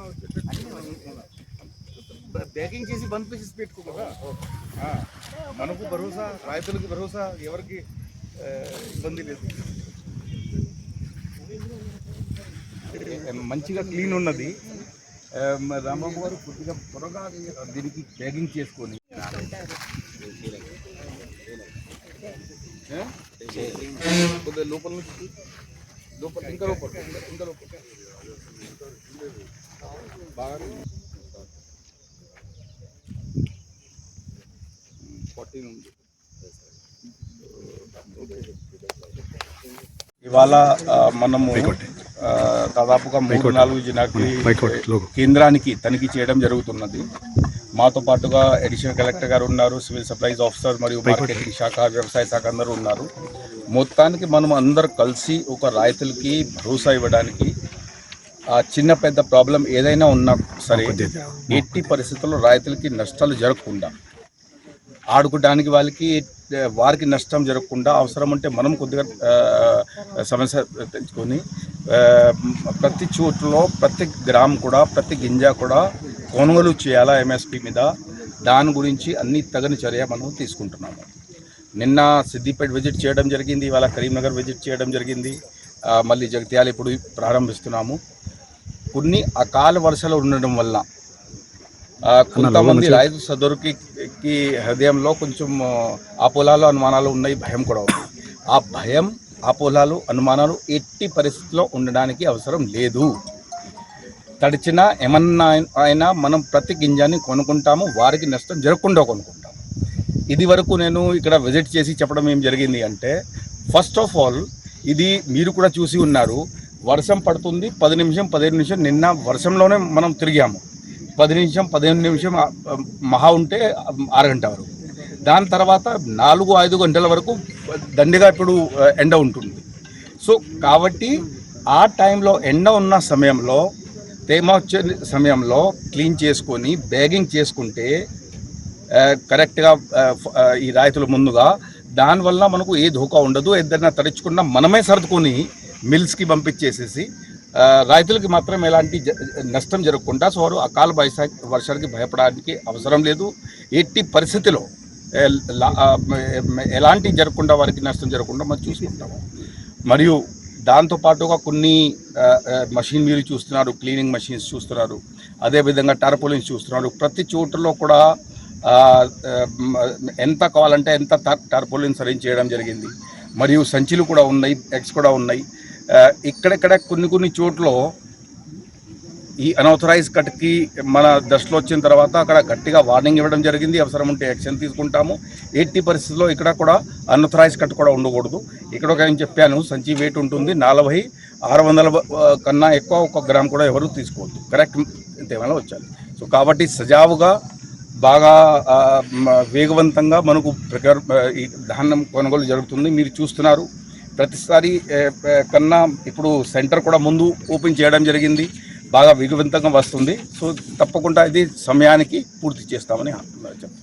తేమ బ్యాకింగ్ చేసి బంద్ చేసి పెట్టుకో కదా ఆ, మనకు భరోసా రైతులకు భరోసా ఎవరికి ఇబ్బంది లేదు మంచిగా క్లీన్ ఉన్నది రాంబాబు గారు కొద్దిగా త్వరగా దీనికి బ్యాగింగ్ చేసుకొని ఏ? కొద్దిగా లోపల నుంచి. లోపల ఇంకా లోపల ఇంకా- ఇంకా లోపల. బాగా ఫార్టీన్ ఉంది. ఇవాళ మనము దాదాపుగా మూడు నాలుగు జిల్లాకి కేంద్రానికి తనిఖీ చేయడం జరుగుతున్నది. మాతో పాటుగా అడిషనల్ కలెక్టర్ గారు ఉన్నారు సివిల్ సప్లైస్ ఆఫీసర్ మరియు మార్కెటింగ్ శాఖ వ్యవసాయ శాఖ అందరూ ఉన్నారు. మొత్తానికి మనం అందరు కలిసి ఒక రైతులకి భరోసా ఇవ్వడానికి ఆ చిన్న పెద్ద ప్రాబ్లం ఏదైనా ఉన్నా సరే ఎట్టి పరిస్థితుల్లో రైతులకి నష్టాలు జరగకుండా ఆడుకోవడానికి వాళ్ళకి వారికి నష్టం జరగకుండా అవసరం ఉంటే మనం కొద్దిగా సమస్య తెచ్చుకొని ప్రతి చోటులో ప్రతి గ్రామం కూడా ప్రతి గింజ కూడా కొనుగోలు చేయాలా ఎంఎస్పి మీద? దాని గురించి అన్ని తగిన చర్య మనం తీసుకుంటున్నాము. నిన్న సిద్దిపేట విజిట్ చేయడం జరిగింది ఇవాళ కరీంనగర్ విజిట్ చేయడం జరిగింది. మళ్ళీ జగిత్యాల ఇప్పుడు ప్రారంభిస్తున్నాము. కొన్ని అకాల వర్షాలు ఉండడం వల్ల కొంతమంది రైతు సదరుకి హృదయంలో కొంచెం ఆ పొలాలు అనుమానాలు ఉన్నాయి భయం కూడా ఉంది. ఆ భయం ఆ పొలాలు అనుమానాలు ఎట్టి పరిస్థితిలో ఉండడానికి అవసరం లేదు. తడిచిన ఏమన్నా అయినా మనం ప్రతి గింజాన్ని కొనుక్కుంటాము వారికి నష్టం జరగకుండా కొనుక్కుంటాము. ఇది వరకు నేను ఇక్కడ విజిట్ చేసి చెప్పడం ఏం జరిగింది అంటే ఫస్ట్ ఆఫ్ ఆల్ ఇది మీరు కూడా చూసి ఉన్నారు. వర్షం పడుతుంది పది నిమిషం పదిహేను నిమిషం నిన్న వర్షంలోనే మనం తిరిగాము. పది నిమిషం పదిహేను నిమిషం మహా ఉంటే అరగంట వరకు. దాని తర్వాత నాలుగు ఐదు గంటల వరకు దండిగా ఇప్పుడు ఎండ ఉంటుంది. సో కాబట్టి ఆ టైంలో ఎండ ఉన్న సమయంలో తేమ వచ్చే సమయంలో క్లీన్ చేసుకొని బ్యాగింగ్ చేసుకుంటే కరెక్ట్గా ఈ రాయితులు ముందుగా. దానివల్ల మనకు ఏ ధోకా ఉండదు. ఏదైనా తడుచుకున్నా మనమే సర్దుకొని మిల్స్కి పంపించేసేసి రైతులకి మాత్రం ఎలాంటి జ- నష్టం జరగకుండా సో వారు అకాల వర్ష వర్షానికి భయపడడానికి అవసరం లేదు. ఎట్టి పరిస్థితిలో ఎలాంటి జరగకుండా వారికి నష్టం జరగకుండా మనం చూసుకుంటాము. మరియు దాంతోపాటుగా కొన్ని మషిన్ మీరు చూస్తున్నారు క్లీనింగ్ మషిన్స్ చూస్తున్నారు అదేవిధంగా టార్పోలిన్స్ చూస్తున్నారు. ప్రతి చోటలో కూడా ఎంత కావాలంటే ఎంత టార్- టార్పోలిన్స్ చేయడం జరిగింది. మరియు సంచులు కూడా ఉన్నాయి ఎగ్స్ కూడా ఉన్నాయి. ఇక్కడెక్కడ కొన్ని కొన్ని చోట్ల ఈ అనౌథరైజ్ కట్కి మన దశలో వచ్చిన తర్వాత అక్కడ గట్టిగా వార్నింగ్ ఇవ్వడం జరిగింది. అవసరం ఉంటే యాక్షన్ తీసుకుంటాము. ఎట్టి పరిస్థితుల్లో ఇక్కడ కూడా అనౌథరైజ్ కట్ కూడా ఉండకూడదు. ఇక్కడ ఒక నేను చెప్పాను సంచి వెయిట్ ఉంటుంది. నలభై ఆరు వందల కన్నా ఎక్కువ ఒక గ్రామ్ కూడా ఎవరు తీసుకోవద్దు. కరెక్ట్ తేమలో వచ్చాలి సో కాబట్టి సజావుగా బాగా వేగవంతంగా మనకు ప్రకారం ఈ ధాన్యం కొనుగోలు జరుగుతుంది. మీరు చూస్తున్నారు ప్రతిసారి కన్నా ఇప్పుడు సెంటర్ కూడా ముందు ఓపెన్ చేయడం జరిగింది. బాగా వేగవంతంగా వస్తుంది. సో తప్పకుండా ఇది సమయానికి పూర్తి చేస్తామని చెప్తాను